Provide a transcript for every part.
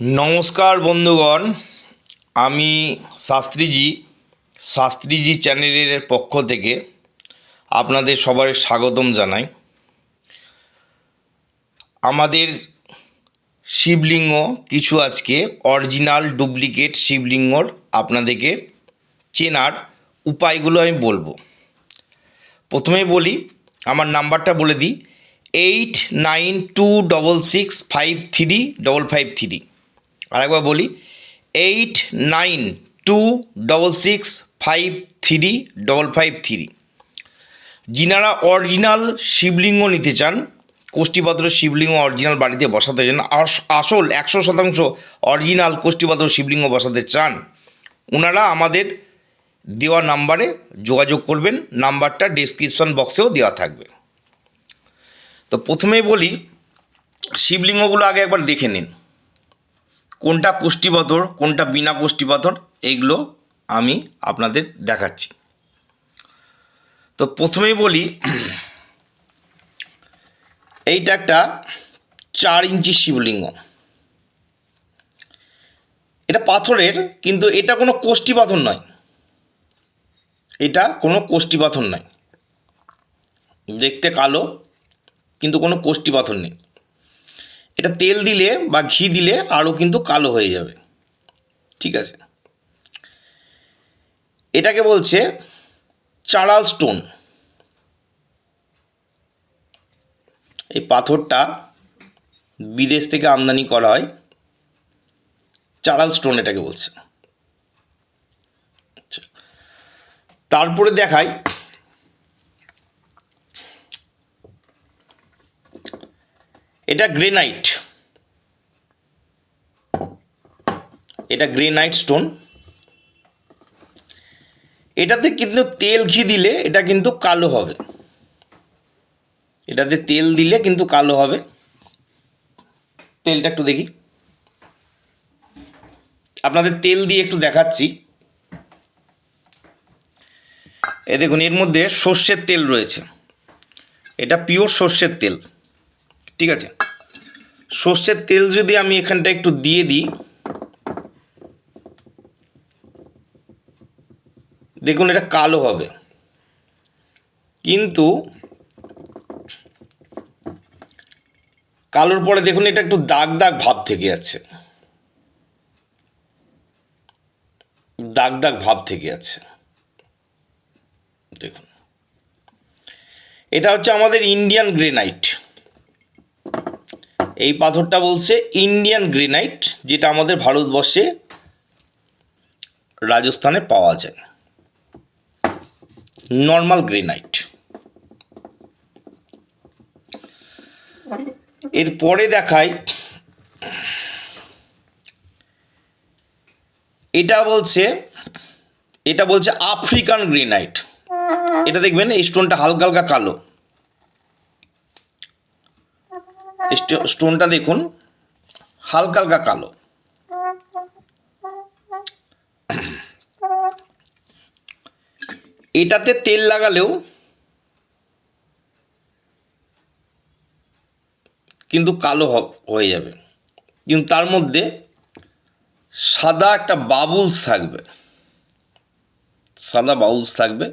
নমস্কার বন্ধুগণ, আমি শাস্ত্রীজি শাস্ত্রীজি চ্যানেলের পক্ষ থেকে আপনাদের সবার স্বাগতম জানাই। আমাদের শিবলিঙ্গ কিছু আজকে অরিজিনাল ডুপ্লিকেট শিবলিঙ্গর আপনাদেরকে চেনার উপায়গুলো আমি বলব। প্রথমে বলি, আমার নাম্বারটা বলে দিই eight nine two double six five three double five three আরেকবার বলি eight nine two double six five three double five three যিনারা অরিজিনাল শিবলিঙ্গ নিতে চান, কোষ্ঠীপাত্র শিবলিঙ্গ অরিজিনাল বাড়িতে বসাতে চান, আস- আসল একশো শতাংশ অরিজিনাল কোষ্ঠীপাত্র শিবলিঙ্গ বসাতে চান ওনারা আমাদের দেওয়া নাম্বারে যোগাযোগ করবেন, নাম্বারটা ডিসক্রিপশন বক্সেও দেওয়া থাকবে। তো প্রথমেই বলি, শিবলিঙ্গগুলো আগে একবার দেখে নিন। কোনটা কোষ্ঠী কোনটা বিনা কোষ্ঠী পাথর এইগুলো আমি আপনাদের দেখাচ্ছি। তো প্রথমেই বলি, এইটা একটা চার ইঞ্চি শিবলিঙ্গ। এটা পাথরের, কিন্তু এটা কোনো কোষ্ঠী পাথর নয়। এটা কোনো কোষ্ঠী পাথর নয়। দেখতে কালো, কিন্তু কোনো কোষ্ঠী পাথর নেই। এটা তেল দিলে বা ঘি দিলে আরও কিন্তু কালো হয়ে যাবে। ঠিক আছে? এটাকে বলছে চারাল স্টোন। এই পাথরটা বিদেশ থেকে আমদানি করা হয়। চারাল স্টোন এটাকে বলছে। আচ্ছা। তারপরে দেখাই এটা গ্রেনাইট এটা গ্রেনাইট স্টোন এটাতে কিন্তু তেল ঘি দিলে এটা কিন্তু কালো হবে। এটাতে তেল দিলে কিন্তু কালো হবে। তেলটা একটু দেখি। আপনাদের তেল দিয়ে একটু দেখাচ্ছি। এ দেখুন, এর মধ্যে সর্ষের তেল রয়েছে। এটা পিওর সর্ষের তেল। ঠিক আছে? সর্ষের তেল যদি আমি এখানটা একটু দিয়ে দিই, দেখুন এটা কালো হবে। কিন্তু কালোর পরে দেখুন এটা একটু দাগ দাগ ভাব থেকে আছে। দাগ দাগ ভাব থেকে আছে। দেখুন। এটা হচ্ছে আমাদের ইন্ডিয়ান গ্রেনাইট এই পাথরটা বলছে ইন্ডিয়ান গ্রেনাইট যেটা আমাদের ভারতবর্ষে রাজস্থানে পাওয়া যায়। নর্মাল গ্রেনাইট এরপরে দেখায় এটা বলছে এটা বলছে আফ্রিকান গ্রেনাইট এটা দেখবেন, এই স্টোনটা হালকা হালকা কালো। স্টোনটা দেখুন, হালকা হালকা কালো। এটাতে তেল লাগালেও কিন্তু কালো হয়ে যাবে। কিন্তু তার মধ্যে সাদা একটা বাবুলস থাকবে। সাদা বাবুলস থাকবে।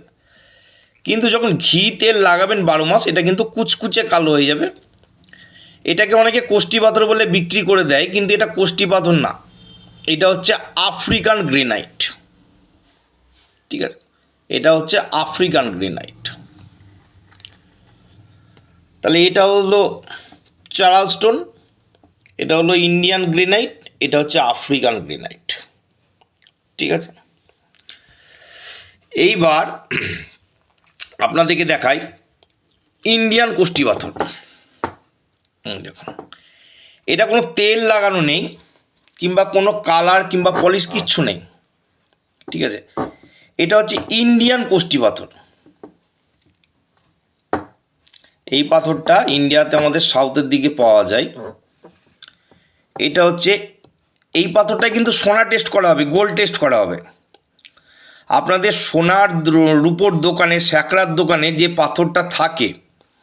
কিন্তু যখন ঘি তেল লাগাবেন বারো মাস, এটা কিন্তু কুচকুচে কালো হয়ে যাবে। এটাকে অনেকে কোষ্ঠী পাথর বলে বিক্রি করে দেয়, কিন্তু এটা কোষ্ঠী পাথর না। এটা হচ্ছে আফ্রিকান গ্রেনাইট। ঠিক আছে? এটা হচ্ছে আফ্রিকান গ্রেনাইট। তাহলে এটা হলো চারাল স্টোন এটা হলো ইন্ডিয়ান গ্রেনাইট, এটা হচ্ছে আফ্রিকান গ্রেনাইট। ঠিক আছে? এইবার আপনাদেরকে দেখাই ইন্ডিয়ান কোষ্ঠী পাথর। দেখুন। এটা কোনো তেল লাগানো নেই কিংবা কোনো কালার কিংবা পলিশ কিচ্ছু নেই ঠিক আছে? এটা হচ্ছে ইন্ডিয়ান কোষ্ঠী পাথর। এই পাথরটা ইন্ডিয়াতে আমাদের সাউথের দিকে পাওয়া যায়। এটা হচ্ছে এই পাথরটা কিন্তু সোনা টেস্ট করা হবে গোল্ড টেস্ট করা হবে। আপনাদের সোনার রূপোর দোকানে স্যাকরার দোকানে যে পাথরটা থাকে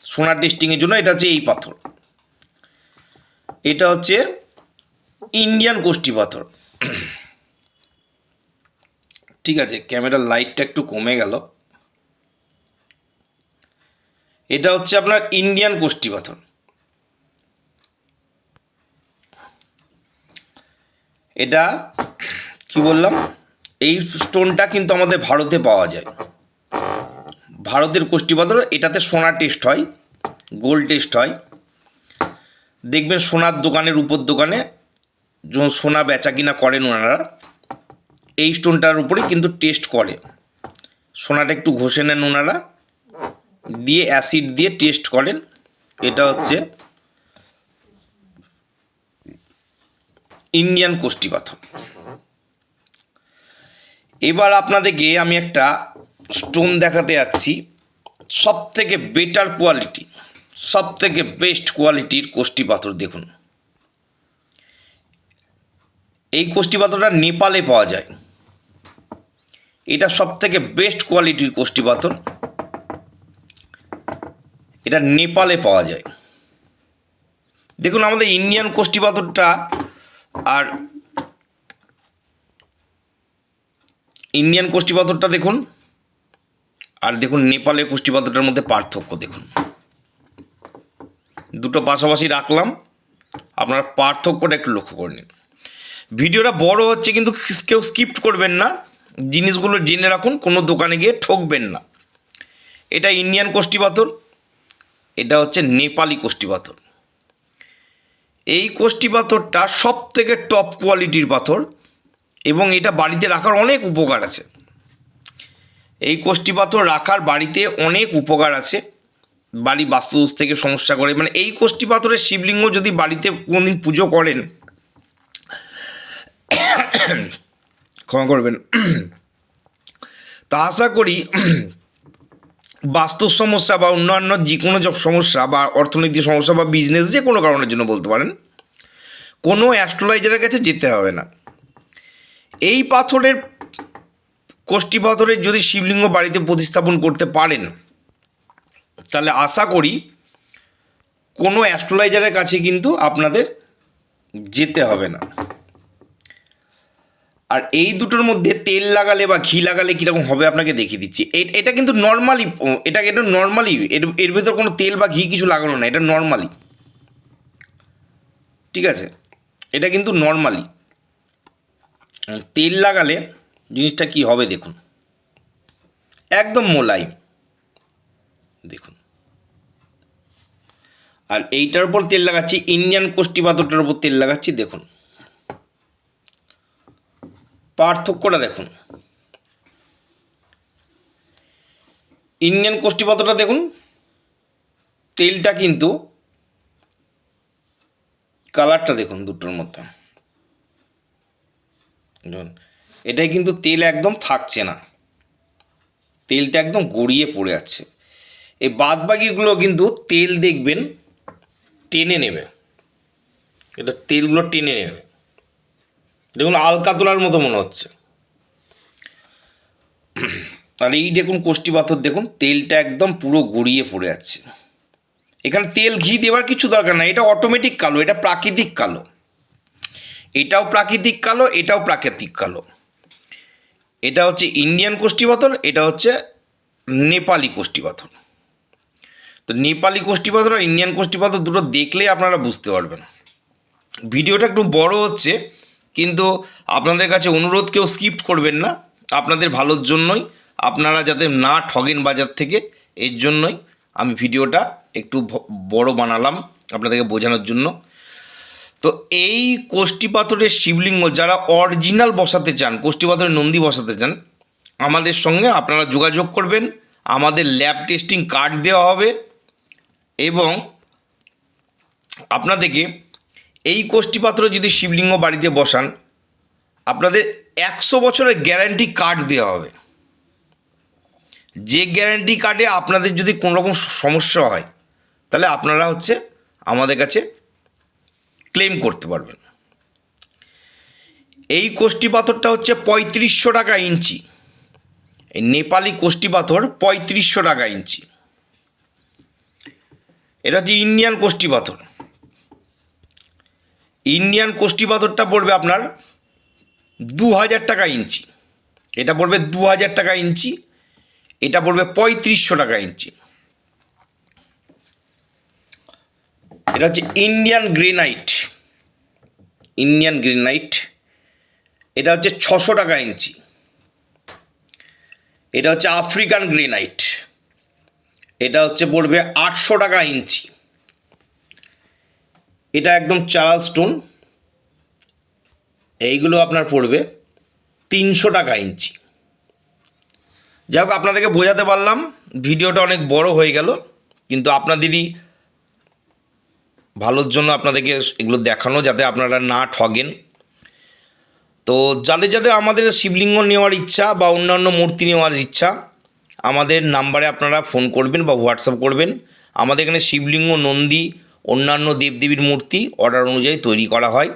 সোনা টেস্টিংয়ের জন্য এটা হচ্ছে এই পাথর। এটা হচ্ছে ইন্ডিয়ান কোষ্টি পাথর। ঠিক আছে ক্যামেরার লাইটটা একটু কমে গেল। এটা হচ্ছে আপনার ইন্ডিয়ান কোষ্টি পাথর। এটা কি বললাম? এই স্টোনটা কিন্তু আমাদের ভারতে পাওয়া যায়। ভারতের কোষ্টি পাথর, এটাতে সোনা টেস্ট হয় গোল্ড টেস্ট হয়। দেখবেন সোনার দোকানের উপর দোকানে যখন সোনা বেচা কিনা করেন ওনারা, এই স্টোনটার উপরে কিন্তু টেস্ট করে। সোনাটা একটু ঘষে নেন ওনারা, দিয়ে অ্যাসিড দিয়ে টেস্ট করেন। এটা হচ্ছে ইন্ডিয়ান কোষ্টি পাথর এবার আপনাদেরকে আমি একটা স্টোন দেখাতে যাচ্ছি সব থেকে বেটার কোয়ালিটি। সব থেকে বেস্ট কোয়ালিটির কোষ্টি পাথর দেখুন। এই কোষ্টি পাথরটা নেপালে পাওয়া যায়। এটা সব থেকে বেস্ট কোয়ালিটির কোষ্টি পাথর। এটা নেপালে পাওয়া যায়। দেখুন আমাদের ইন্ডিয়ান কোষ্টি পাথরটা আর ইন্ডিয়ান কোষ্টি পাথরটা দেখুন। আর দেখুন নেপালের কোষ্টি পাথরটার মধ্যে পার্থক্য দেখুন। দুটো পাশাপাশি রাখলাম। আপনার পার্থক্যটা একটু লক্ষ্য করে নিন। ভিডিওটা বড় হচ্ছে কিন্তু কেউ স্কিপ্ট করবেন না। জিনিসগুলো জেনে রাখুন, কোনো দোকানে গিয়ে ঠকবেন না। এটা ইন্ডিয়ান কোষ্টি পাথর, এটা হচ্ছে নেপালি কোষ্টি পাথর। এই কোষ্টি পাথরটা সব থেকে টপ কোয়ালিটির পাথর এবং এটা বাড়িতে রাখার অনেক উপকার আছে। এই কোষ্টি পাথর রাখার বাড়িতে অনেক উপকার আছে। বাড়ি বাস্তুদোষ থেকে সমস্যা করে। মানে এই কোষ্টি পাথরের শিবলিঙ্গ যদি বাড়িতে কোনোদিন পুজো করেন, ক্ষমা করবেন। তা আশা করি বাস্তু সমস্যা বা অন্যান্য যে কোনো সমস্যা বা অর্থনৈতিক সমস্যা বা বিজনেস যে কোনো কারণের জন্য বলতে পারেন, কোনো অ্যাস্ট্রোলাইজারের কাছে যেতে হবে না। এই পাথরের কোষ্টি পাথরের যদি শিবলিঙ্গ বাড়িতে প্রতিস্থাপন করতে পারেন তাহলে আশা করি কোনো অ্যাস্ট্রোলাইজারের কাছে কিন্তু আপনাদের যেতে হবে না। আর এই দুটোর মধ্যে তেল লাগালে বা ঘি লাগালে কীরকম হবে আপনাকে দেখিয়ে দিচ্ছি। এটা কিন্তু নর্মালি এটা এটা নর্মালি এর এর ভেতর কোনো তেল বা ঘি কিছু লাগানো না, এটা নর্মালি ঠিক আছে? এটা কিন্তু নর্মালি তেল লাগালে জিনিসটা কি হবে দেখুন। একদম মোলায়েম। দেখুন। আর এইটার উপর তেল লাগাচ্ছি ইন্ডিয়ান কোষ্টি পাথরটার উপর তেল লাগাচ্ছি, দেখুন। পার্থক্যটা দেখুন। ইন্ডিয়ান কোষ্টি পাথরটা দেখুন, তেলটা কিন্তু কালারটা দেখুন দুটোর মধ্যে। এটাই কিন্তু তেল একদম থাকছে না। তেলটা একদম গড়িয়ে পড়ে আছে। এই বাদবাকিগুলো কিন্তু তেল দেখবেন টেনে নেবে। এটা তেলগুলো টেনে নেবে। দেখুন আলকা তোলার মতো মনে হচ্ছে। আর এই দেখুন কোষ্টি পাথর, দেখুন তেলটা একদম পুরো গড়িয়ে পড়ে যাচ্ছে এখানে তেল ঘি দেওয়ার কিছু দরকার নাই, এটা অটোমেটিক কালো, এটা প্রাকৃতিক কালো। এটাও প্রাকৃতিক কালো, এটাও প্রাকৃতিক কালো। এটা হচ্ছে ইন্ডিয়ান কোষ্টি পাথর, এটা হচ্ছে নেপালি কোষ্টি পাথর। তো নেপালি কোষ্টি পাথর আর ইন্ডিয়ান কোষ্টি পাথর দুটো দেখলেই আপনারা বুঝতে পারবেন। ভিডিওটা একটু বড় হচ্ছে, কিন্তু আপনাদের কাছে অনুরোধ কেউ স্কিপ করবেন না। আপনাদের ভালোর জন্যই, আপনারা যাতে না ঠগেন বাজার থেকে, এর জন্যই আমি ভিডিওটা একটু বড় বানালাম আপনাদেরকে বোঝানোর জন্য। তো এই কোষ্টি পাথরের শিবলিঙ্গ যারা অরিজিনাল বসাতে চান কোষ্টি পাথরের নন্দী বসাতে চান, আমাদের সঙ্গে আপনারা যোগাযোগ করবেন, আমাদের ল্যাব টেস্টিং কার্ড দেওয়া হবে এবং আপনাদেরকে এই কোষ্টি পাথরে যদি শিবলিঙ্গ বাড়িতে বসান, আপনাদের একশো বছরের গ্যারান্টি কার্ড দেওয়া হবে। যে গ্যারান্টি কার্ডে আপনাদের যদি কোনো রকম সমস্যা হয়, তাহলে আপনারা হচ্ছে আমাদের কাছে ক্লেম করতে পারবেন। এই কোষ্টি পাথরটা হচ্ছে পঁয়ত্রিশশো টাকা ইঞ্চি। এই নেপালি কোষ্টি পাথর পঁয়ত্রিশশো টাকা ইঞ্চি। এটা হচ্ছে ইন্ডিয়ান কোষ্টি পাথর। ইন্ডিয়ান কোষ্টি পাথরটা পড়বে আপনার দু হাজার টাকা ইঞ্চি। এটা পড়বে দু হাজার টাকা ইঞ্চি। এটা পড়বে পঁয়ত্রিশশো টাকা ইঞ্চি। এটা হচ্ছে ইন্ডিয়ান গ্রেনাইট ইন্ডিয়ান গ্রেনাইট এটা হচ্ছে ছশো টাকা ইঞ্চি। এটা হচ্ছে আফ্রিকান গ্রেনাইট এটা হচ্ছে পড়বে আটশো টাকা ইঞ্চি। এটা একদম চারাল স্টোন। এইগুলো আপনার পড়বে তিনশো টাকা ইঞ্চি। যাই হোক, আপনাদেরকে বোঝাতে পারলাম, ভিডিওটা অনেক বড় হয়ে গেল, কিন্তু আপনাদেরই ভালোর জন্য আপনাদেরকে এগুলো দেখানো যাতে আপনারা না ঠগেন। তো যাদের যাদের আমাদের শিবলিঙ্গ নেওয়ার ইচ্ছা বা অন্যান্য মূর্তি নেওয়ার ইচ্ছা আমাদের নাম্বারে আপনারা ফোন করবেন বা হোয়াটসঅ্যাপ করবেন। আমাদের এখানে শিবলিঙ্গ, নন্দী, অন্যান্য দেবদেবীর মূর্তি অর্ডার অনুযায়ী তৈরি করা হয়।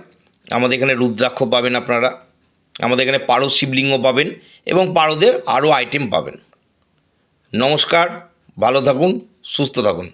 আমাদের এখানে রুদ্রাক্ষ পাবেন আপনারা। আমাদের এখানে পারদ শিবলিঙ্গ পাবেন এবং পারদের আরও আইটেম পাবেন। নমস্কার, ভালো থাকুন, সুস্থ থাকুন।